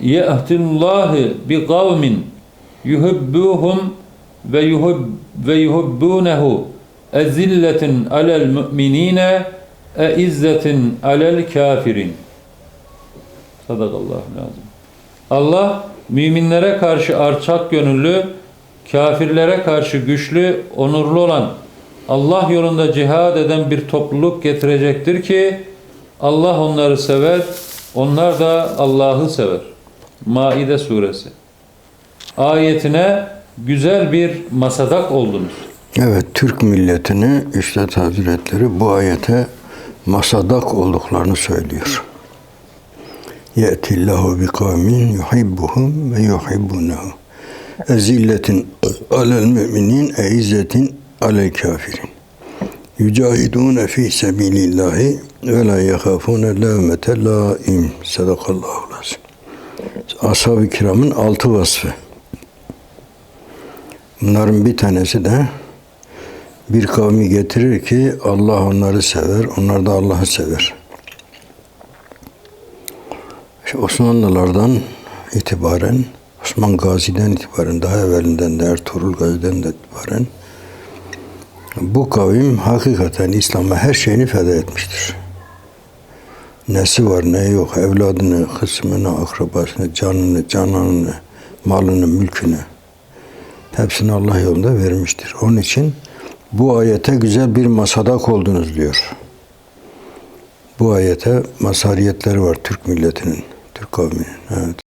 Ye'tillahi bi kavmin yuhibbuhum ve yuhib ve yuhibbunehu ezilletin alel mu'minine eizzetin alel kafirin. Sadakallahu lazım. Allah müminlere karşı alçak gönüllü, kafirlere karşı güçlü, onurlu olan Allah yolunda cihad eden bir topluluk getirecektir ki Allah onları sever, onlar da Allah'ı sever. Maide suresi. Ayetine güzel bir masadak oldunuz. Evet, Türk milletini Üstad Hazretleri bu ayete masadak olduklarını söylüyor. Ye'tillahu bi kavmin yuhibbuhum ve yuhibbunehu. Ezilletin alel müminin eizzetin alel kafirin. Yücahidune fi sebilillahi ve la yehafune levmete laim. Sadakallahu lazım. Ashab-ı kiramın altı vasfı. Bunların bir tanesi de bir kavmi getirir ki Allah onları sever, onlar da Allah'ı sever. İşte Osmanlılardan itibaren, Osman Gazi'den itibaren, daha evvelinden de Ertuğrul Gazi'den de itibaren bu kavim hakikaten İslam'a her şeyini feda etmiştir. Nesi var ne yok, evladını, kısmını, akrabasını, canını, cananını, malını, mülkünü hepsini Allah yolunda vermiştir. Onun için bu ayete güzel bir masadak oldunuz diyor. Bu ayete masariyetleri var Türk milletinin, Türk kavminin. Evet.